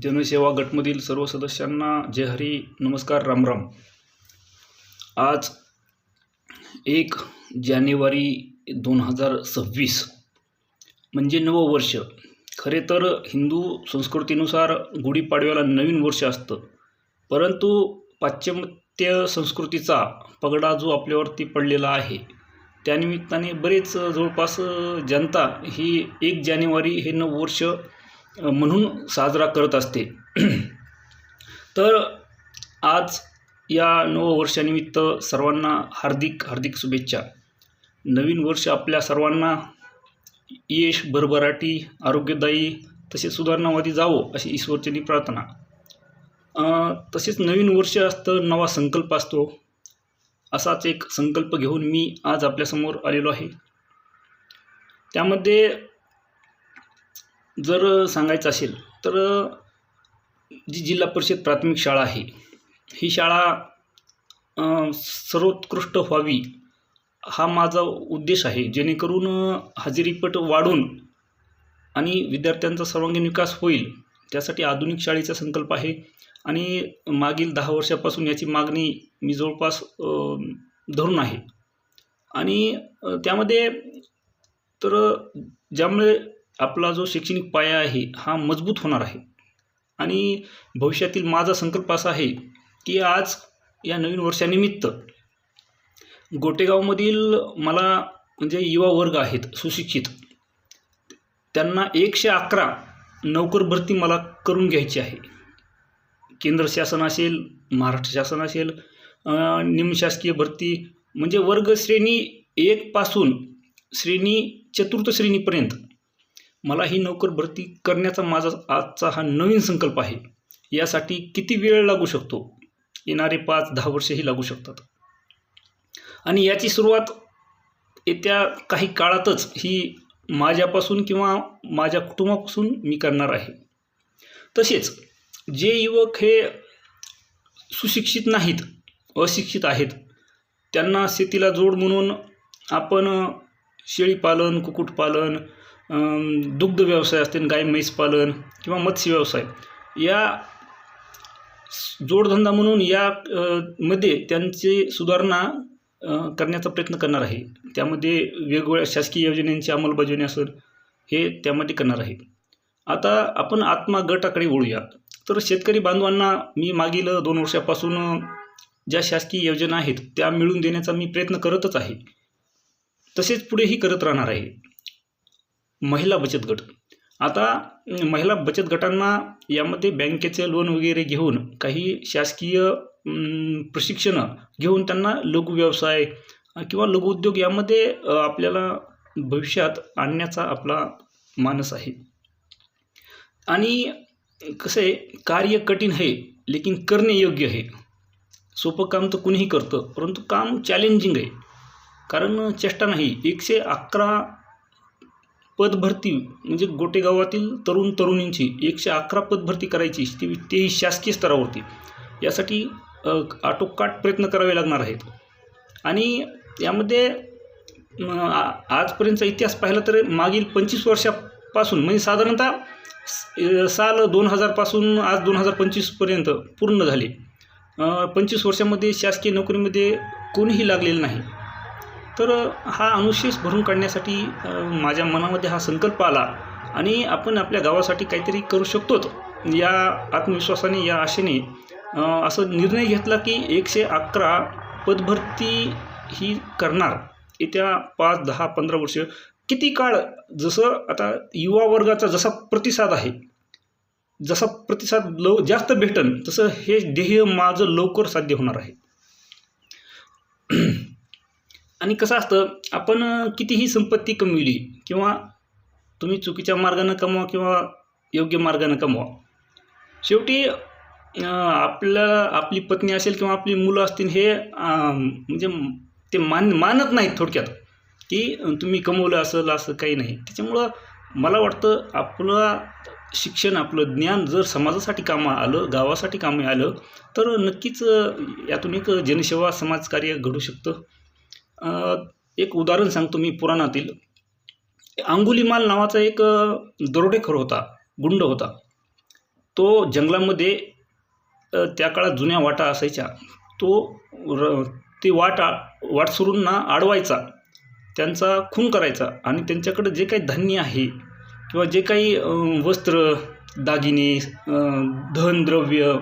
जनसेवा गटमधील सर्व सदस्यांना जय हरी नमस्कार रामराम आज एक जानेवारी दोन हजार सव्वीस म्हणजे नववर्ष खरे तर हिंदू संस्कृतीनुसार गुढीपाडव्याला नवीन वर्ष असतं. परंतु पाश्चिमात्य संस्कृतीचा पगडा जो आपल्यावरती पडलेला आहे त्यानिमित्ताने बरेच जवळपास जनता ही एक जानेवारी हे नववर्ष म्हणून साजरा करत असते. तर आज या नववर्षानिमित्त सर्वांना हार्दिक हार्दिक शुभेच्छा. नवीन वर्ष आपल्या सर्वांना यश भरभराटी आरोग्यदायी तसेच सुधारणावादी जावो अशी ईश्वरचनी प्रार्थना. तसेच नवीन वर्ष असतं नवा संकल्प असतो. असाच एक संकल्प घेऊन मी आज आपल्यासमोर आलेलो आहे. त्यामध्ये जर सांगायचं असेल तर जी जिल्हा परिषद प्राथमिक शाळा आहे ही शाळा सर्वोत्कृष्ट व्हावी हा माझा उद्देश आहे. जेणेकरून हजेरीपट वाढून आणि विद्यार्थ्यांचा सर्वांगीण विकास होईल त्यासाठी आधुनिक शाळेचा संकल्प आहे. आणि मागील दहा वर्षापासून याची मागणी मी जवळपास धरून आहे. आणि त्यामध्ये तर ज्यामुळे आपला जो शैक्षणिक पाया आहे हा मजबूत होणार आहे. आणि भविष्यातील माझा संकल्प असा आहे की आज या नवीन वर्षानिमित्त गोटेगावमधील मला म्हणजे युवा वर्ग आहेत सुशिक्षित त्यांना एकशे अकरा नोकर भरती मला करून घ्यायची आहे. केंद्र शासन असेल महाराष्ट्र शासन असेल निमशासकीय भरती म्हणजे वर्ग श्रेणी एकपासून श्रेणी चतुर्थ श्रेणीपर्यंत मला ही नोकर भरती करण्याचा माझा आजचा हा नवीन संकल्प आहे. यासाठी किती वेळ लागू शकतो? येणारे पाच दहा वर्षेही लागू शकतात. आणि याची सुरुवात येत्या काही काळातच ही माझ्यापासून किंवा माझ्या कुटुंबापासून मी करणार आहे. तसेच जे युवक हे सुशिक्षित नाहीत अशिक्षित आहेत त्यांना शेतीला जोड म्हणून आपण शेळीपालन कुक्कुटपालन दुग्ध व्यवसाय असतील गाय म्हैस पालन किंवा मत्स्य व्यवसाय या जोडधंदा म्हणून या मध्ये त्यांची सुधारणा करण्याचा प्रयत्न करणार आहे. त्यामध्ये वेगवेगळ्या शासकीय योजनांची अंमलबजावणी असेल हे त्यामध्ये करणार आहे. आता आपण आत्मा गटाकडे वळूया. तर शेतकरी बांधवांना मी मागील दोन वर्षापासून ज्या शासकीय योजना आहेत त्या मिळवून देण्याचा मी प्रयत्न करतच आहे. तसेच पुढेही करत राहणार आहे. महिला बचत गट. आता महिला बचत गटांना यामध्ये बँकेचे लोन वगैरे घेऊन काही शासकीय प्रशिक्षणं घेऊन त्यांना लघु व्यवसाय किंवा लघुउद्योग यामध्ये आपल्याला भविष्यात आणण्याचा आपला मानस आहे. आणि कसं आहे कार्य कठीण आहे लेकिन करणे योग्य आहे. सोपं काम तर कुणीही करतं परंतु काम चॅलेंजिंग आहे. कारण चेष्टा नाही एकशे अकरा पदभरती म्हणजे गोटेगावातील तरुण तरुणींची एकशे अकरा पदभरती करायची ती तेही शासकीय स्तरावरती. यासाठी आटोकाट प्रयत्न करावे लागणार आहेत. आणि यामध्ये आ- आजपर्यंतचा इतिहास पाहिला तर मागील पंचवीस वर्षापासून म्हणजे साधारणतः साल दोन हजारपासून आज दोन हजार पंचवीसपर्यंत पूर्ण झाले. पंचवीस वर्षामध्ये शासकीय नोकरीमध्ये कोणीही लागलेलं नाही. तर हा अनुशेष भरून काढण्यासाठी माझ्या मनामध्ये हा संकल्प आला आणि आपण आपल्या गावासाठी काहीतरी करू शकतोच या आत्मविश्वासाने या आशेने. असं निर्णय घेतला की एकशे अकरा पदभरती ही करणार. येत्या पाच दहा पंधरा वर्ष. किती काळ जसं आता युवा वर्गाचा जसा प्रतिसाद आहे जसा प्रतिसाद लव जास्त भेटन तसं हे ध्येय माझं लवकर साध्य होणार आहे. आणि कसं असतं आपण कितीही संपत्ती कमविली किंवा तुम्ही चुकीच्या मार्गानं कमवा किंवा योग्य मार्गानं कमवा. शेवटी आपलं आपल्या आपली पत्नी असेल किंवा आपली मुलं असतील हे म्हणजे ते मान मानत नाहीत थोडक्यात की तुम्ही कमवलं असेल असं काही नाही. त्याच्यामुळं मला वाटतं आपलं शिक्षण आपलं ज्ञान जर समाजासाठी कामं आलं गावासाठी कामं आलं तर नक्कीच यातून एक जनसेवा समाजकार्य घडू शकतं. एक उदाहरण सांगतो मी पुराणातील. अंगुलीमाल नावाचा एक दरोडेखोर होता गुंड होता. तो जंगलामध्ये त्या काळात जुन्या वाटा असायच्या. तो र ती वाट आ वाटसरूंना अडवायचा त्यांचा खून करायचा आणि त्यांच्याकडे जे काही धान्य आहे किंवा जे काही वस्त्र दागिने धनद्रव्य धन द्रव्य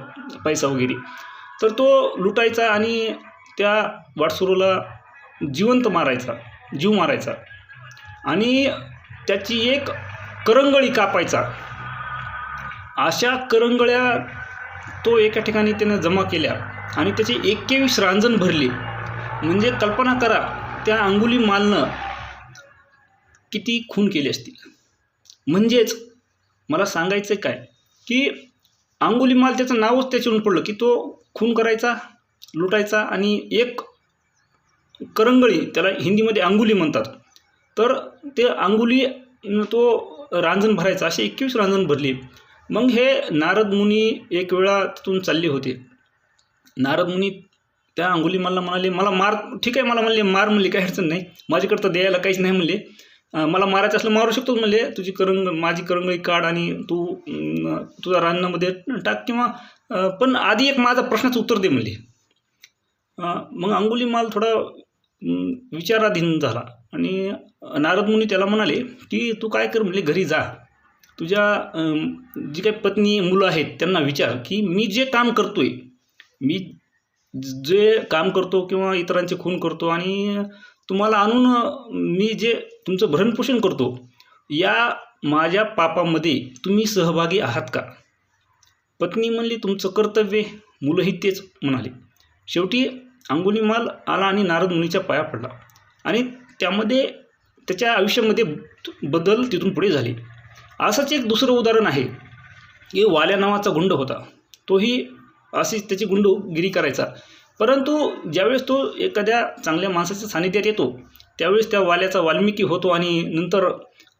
पैसा वगैरे तर तो लुटायचा आणि त्या वाटसुरूला जिवंत मारायचा जीव मारायचा. आणि त्याची एक करंगळी कापायचा. अशा करंगळ्या तो एका ठिकाणी त्यानं जमा केल्या आणि त्याचे एक्केवीस रांजण भरली. म्हणजे कल्पना करा त्या अंगुली मालनं किती खून केले असतील. म्हणजेच मला सांगायचं काय की अंगुलीमाल त्याचं नावच त्याच्यावरून पडलं की तो खून करायचा लुटायचा आणि एक करंगळी त्याला हिंदीमध्ये अंगुली म्हणतात. तर ते अंगुली तो रांजण भरायचा असे एकवीस रांजण भरली. मग हे नारद मुनी एक वेळा तिथून चालले होते. नारद मुनी त्या अंगुलीमालला म्हणाले मला मार ठीक आहे मला म्हणले मार म्हणले काही अडचण नाही. माझ्याकडं तर द्यायला काहीच नाही म्हणले. मला मारायचं असलं मारू शकतो म्हणले. तुझी करंग माझी करंगळी काढ आणि तू तुझ्या तुझा टाक किंवा पण आधी एक माझा प्रश्नाचं उत्तर दे म्हणले. मग अंगुली माल थोडा विचाराधीन झाला. आणि नारद मुनी त्याला म्हणाले की तू काय कर म्हणजे घरी जा. तुझ्या जी काही पत्नी मुलं आहेत त्यांना विचार की मी जे काम करतोय मी जे काम करतो किंवा इतरांचे खून करतो आणि तुम्हाला आणून मी जे तुमचं भरणपोषण करतो या माझ्या पापामध्ये तुम्ही सहभागी आहात का? पत्नी म्हणली तुमचं कर्तव्य मुलंही तेच म्हणाले. शेवटी अंगुलीमाल आला आणि नारद मुनीच्या पाया पडला. आणि त्यामध्ये त्याच्या आयुष्यामध्ये बदल तिथून पुढे झाले. असंच एक दुसरं उदाहरण आहे. की वाल्या नावाचा गुंड होता. तोही अशीच त्याची गुंडगिरी करायचा. परंतु ज्यावेळेस तो एखाद्या चांगल्या माणसाच्या सानिध्यात येतो त्यावेळेस त्या वाल्याचा वाल्मिकी होतो आणि नंतर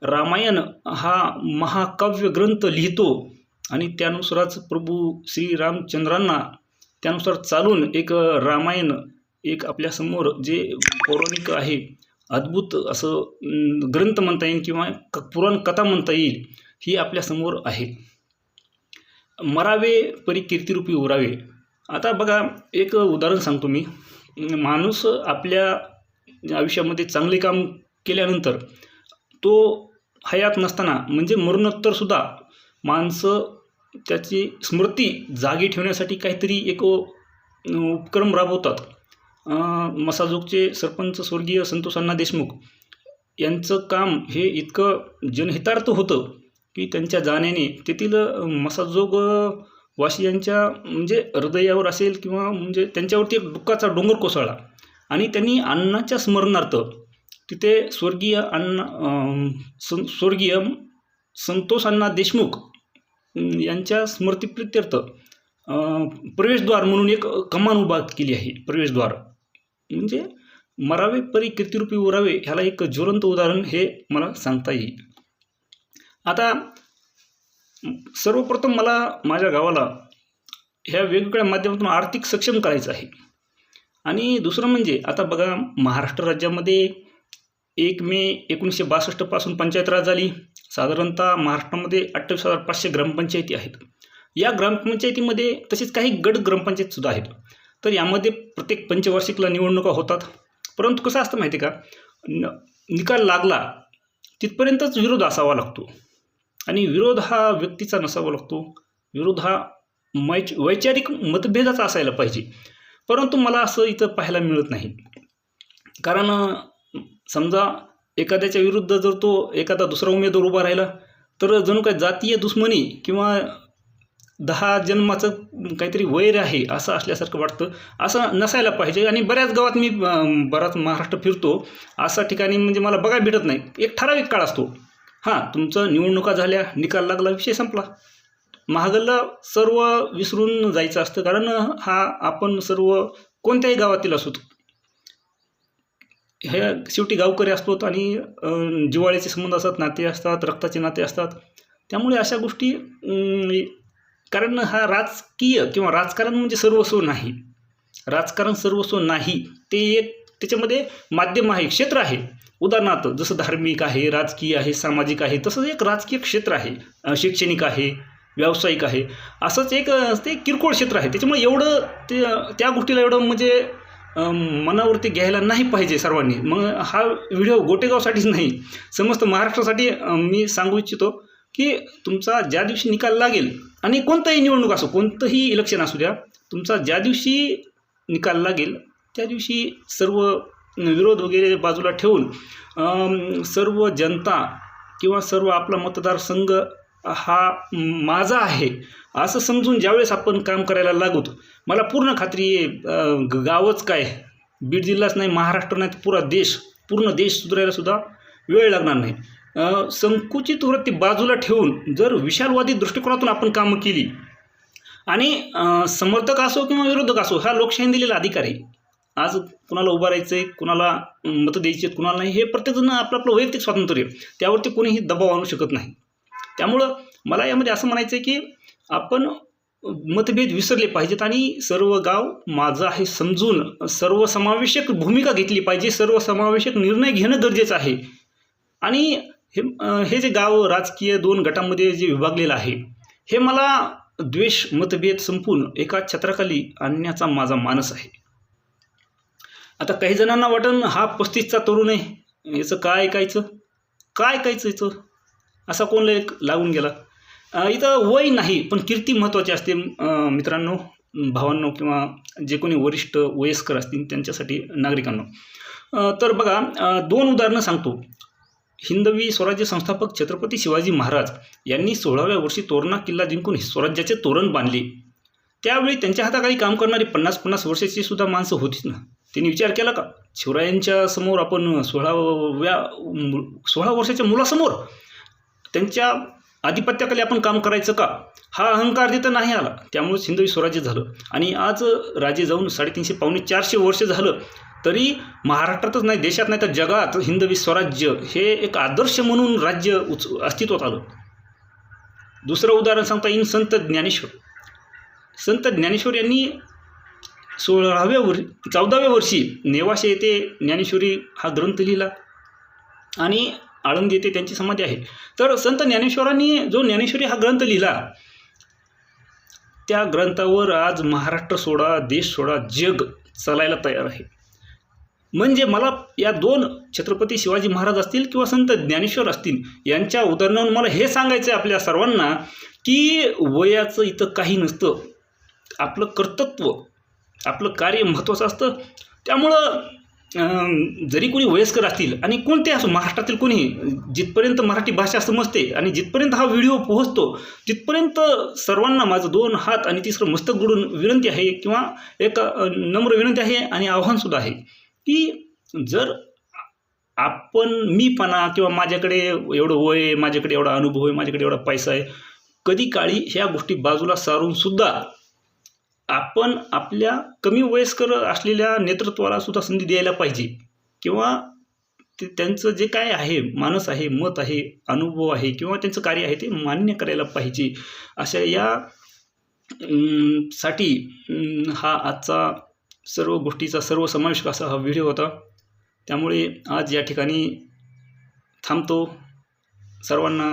रामायण हा महाकाव्य ग्रंथ लिहितो. आणि त्यानुसारच प्रभू श्रीरामचंद्रांना त्यानुसार चालून एक रामायण एक आपल्यासमोर जे पौराणिक आहे अद्भुत असं ग्रंथ म्हणता येईल किंवा क पुराण कथा म्हणता येईल ही आपल्यासमोर आहे. मरावे परी कीर्तिरूपी उरावे. आता बघा एक उदाहरण सांगतो मी. माणूस आपल्या आयुष्यामध्ये चांगले काम केल्यानंतर तो हयात नसताना म्हणजे मरणोत्तरसुद्धा माणसं त्याची स्मृती जागी ठेवण्यासाठी काहीतरी एक उपक्रम राबवतात. मसाजोगचे सरपंच स्वर्गीय संतोषांना देशमुख यांचं काम हे इतकं जनहितार्थ होतं की त्यांच्या जाण्याने तेथील मसाजोग वासियांच्या म्हणजे हृदयावर असेल किंवा म्हणजे त्यांच्यावरती एक दुःखाचा डोंगर कोसळला आणि त्यांनी अण्णाच्या स्मरणार्थ तिथे स्वर्गीय अण्णा सं स्वर्गीय संतोष अण्णा देशमुख यांच्या स्मृतिप्रित्यर्थ प्रवेशद्वार म्हणून एक कमान उभा केली आहे प्रवेशद्वार. म्हणजे मरावे परी कीर्तिरूपी उरावे ह्याला एक ज्वलंत उदाहरण हे मला सांगता येईल. आता सर्वप्रथम मला माझ्या गावाला ह्या वेगवेगळ्या माध्यमातून आर्थिक सक्षम करायचं आहे. आणि दुसरं म्हणजे आता बघा महाराष्ट्र राज्यामध्ये एक मे एकोणीसशे बासष्टपासून पंचायत राज झाली. साधारणतः महाराष्ट्रामध्ये अठ्ठावीस हजार पाचशे ग्रामपंचायती आहेत. या ग्रामपंचायतीमध्ये तसेच काही गट ग्रामपंचायतसुद्धा आहेत. तर यामध्ये प्रत्येक पंचवार्षिकला निवडणुका होतात. परंतु कसं असतं माहिती आहे का? न निकाल लागला तिथपर्यंतच विरोध असावा लागतो. आणि विरोध हा व्यक्तीचा नसावा लागतो. विरोध हा मैच वैचारिक मतभेदाचा असायला पाहिजे. परंतु मला असं इथं पाहायला मिळत नाही. कारण समजा एखाद्याच्या विरुद्ध जर तो एखादा दुसरा उमेदवार उभा राहिला तर जणू काय जातीय दुश्मनी किंवा दहा जन्माचं काहीतरी वैर आहे असं असल्यासारखं वाटतं असं नसायला पाहिजे. आणि बऱ्याच गावात मी बराच महाराष्ट्र फिरतो अशा ठिकाणी म्हणजे मला बघायला भेटत नाही. एक ठराविक काळ असतो. हां तुमचं निवडणुका झाल्या निकाल लागला विषय संपला. महागल्ला सर्व विसरून जायचं असतं कारण हा आपण सर्व कोणत्याही गावातील असू हे शेवटी गावकरी असतो आणि अं, जिव्हाळ्याचे संबंध असतात नाते असतात रक्ताचे नाते असतात. त्यामुळे अशा गोष्टी अं, कारण हा राजकीय किंवा राजकारण म्हणजे सर्वस्व नाही. राजकारण सर्वस्व नाही. ते एक त्याच्यामध्ये माध्यम आहे क्षेत्र आहे. उदाहरणार्थ जसं धार्मिक आहे राजकीय आहे सामाजिक आहे तसंच एक राजकीय क्षेत्र आहे. शैक्षणिक आहे व्यावसायिक आहे. असंच एक ते किरकोळ क्षेत्र आहे. त्याच्यामुळे एवढं ते त्या गोष्टीला एवढं म्हणजे मनावरती घ्यायला नाही पाहिजे सर्वांनी. मग हा व्हिडिओ गोटेगावसाठीच नाही. समस्त महाराष्ट्रासाठी मी सांगू इच्छितो की तुमचा ज्या दिवशी निकाल लागेल आणि कोणताही निवडणूक असो कोणतंही इलेक्शन असू द्या तुमचा ज्या दिवशी निकाल लागेल त्या दिवशी सर्व विरोध वगैरे बाजूला ठेवून सर्व जनता किंवा सर्व आपला मतदारसंघ हा माझा आहे. असं समजून ज्यावेळेस आपण काम करायला लागू मला पूर्ण खात्री आहे ग- गावच काय? बीड जिल्हाच नाही महाराष्ट्र नाही तर पुरा देश पूर्ण देश सुधारायला सुद्धा वेळ लागणार नाही. संकुचित वृत्ती बाजूला ठेवून जर विशालवादी दृष्टिकोनातून आपण कामं केली आणि समर्थक असो किंवा विरोधक असो हा लोकशाहीने दिलेला अधिकार आहे. आज कुणाला उभं राहायचं आहे कुणाला मतं द्यायची आहेत कुणाला नाही हे प्रत्येकजण आपलं आपलं वैयक्तिक स्वातंत्र्य त्यावरती कोणीही दबाव आणू शकत नाही. त्यामुळं मला यामध्ये असं म्हणायचं आहे की आपण मतभेद विसरले पाहिजेत आणि सर्व गाव माझं आहे समजून सर्वसमावेशक भूमिका घेतली पाहिजे सर्वसमावेशक निर्णय घेणं गरजेचं आहे. आणि हे हे जे गाव राजकीय दोन गटांमध्ये जे विभागलेलं आहे हे मला द्वेष मतभेद संपून एका छत्राखाली आणण्याचा माझा मानस आहे. आता काही जणांना वाटन हा पस्तीसचा तरुण आहे याचं काय ऐकायचं? काय ऐकायचं याचं? असा कोण लेख लागून गेला? इथं वय नाही पण कीर्ती महत्त्वाची असते मित्रांनो भावांनो किंवा जे कोणी वरिष्ठ वयस्कर असतील त्यांच्यासाठी नागरिकांनो. तर बघा दोन उदाहरणं सांगतो. हिंदवी स्वराज्य संस्थापक छत्रपती शिवाजी महाराज यांनी सोळाव्या वर्षी तोरणा किल्ला जिंकून स्वराज्याचे तोरण बांधले. त्यावेळी त्यांच्या हाताखाली काम करणारी पन्नास पन्नास वर्षाची सुद्धा माणसं होतीच ना? त्यांनी विचार केला का? शिवरायांच्या समोर आपण सोळाव्या मु- सोळा वर्षाच्या मुलासमोर त्यांच्या आधिपत्याखाली आपण काम करायचं का? हा अहंकार तिथं नाही आला. त्यामुळेच हिंदवी स्वराज्य झालं. आणि आज राजे जाऊन साडेतीनशे पावणे चारशे वर्ष झालं तरी महाराष्ट्रातच नाही देशात नाही तर जगात हिंदवी स्वराज्य हे एक आदर्श म्हणून राज्य उच अस्तित्वात आलं. दुसरं उदाहरण सांगता येईल संत ज्ञानेश्वर. संत ज्ञानेश्वर यांनी सोळाव्या वर चौदाव्या वर्षी नेवाशे येथे ज्ञानेश्वरी हा ग्रंथ लिहिला. आणि आळंद येथे त्यांची समाधी आहे. तर संत ज्ञानेश्वरांनी जो ज्ञानेश्वरी हा ग्रंथ लिहिला त्या ग्रंथावर आज महाराष्ट्र सोडा देश सोडा जग चालायला तयार आहे. म्हणजे मला या दोन छत्रपती शिवाजी महाराज असतील किंवा संत ज्ञानेश्वर असतील यांच्या उदाहरणावरून मला हे सांगायचं आहे आपल्या सर्वांना की वयाचं इथं काही नसतं. आपलं कर्तृत्व आपलं कार्य महत्त्वाचं असतं. त्यामुळं जरी कोणी वयस्कर असतील आणि कोणते असो महाराष्ट्रातील कोणी जिथपर्यंत मराठी भाषा समजते आणि जिथपर्यंत हा व्हिडिओ पोहोचतो तिथपर्यंत सर्वांना माझं दोन हात आणि तिसरं मस्तक बुडून विनंती आहे किंवा एक नम्र विनंती आहे आणि आव्हानसुद्धा आहे की जर आपण मीपणा किंवा माझ्याकडे एवढं वय आहे माझ्याकडे एवढा अनुभव आहे माझ्याकडे एवढा पैसा आहे कधी काळी ह्या गोष्टी बाजूला सारून सुद्धा आपण आपल्या कमी वयस्कर असलेल्या नेतृत्वाला सुद्धा संधी द्यायला पाहिजे. किंवा ते त्यांचं जे काय आहे मानस आहे मत आहे अनुभव आहे किंवा त्यांचं कार्य आहे ते मान्य करायला पाहिजे. अशा या साठी हा आजचा सर्व गोष्टीचा सर्व समावेश असा हा व्हिडिओ होता. त्यामुळे आज या ठिकाणी थांबतो. सर्वांना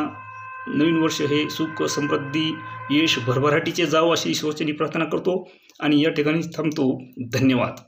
नवीन वर्ष हे सुख समृद्धी यश भरभराटीचे जावं अशी ईश्वरचनी प्रार्थना करतो आणि या ठिकाणी थांबतो. धन्यवाद.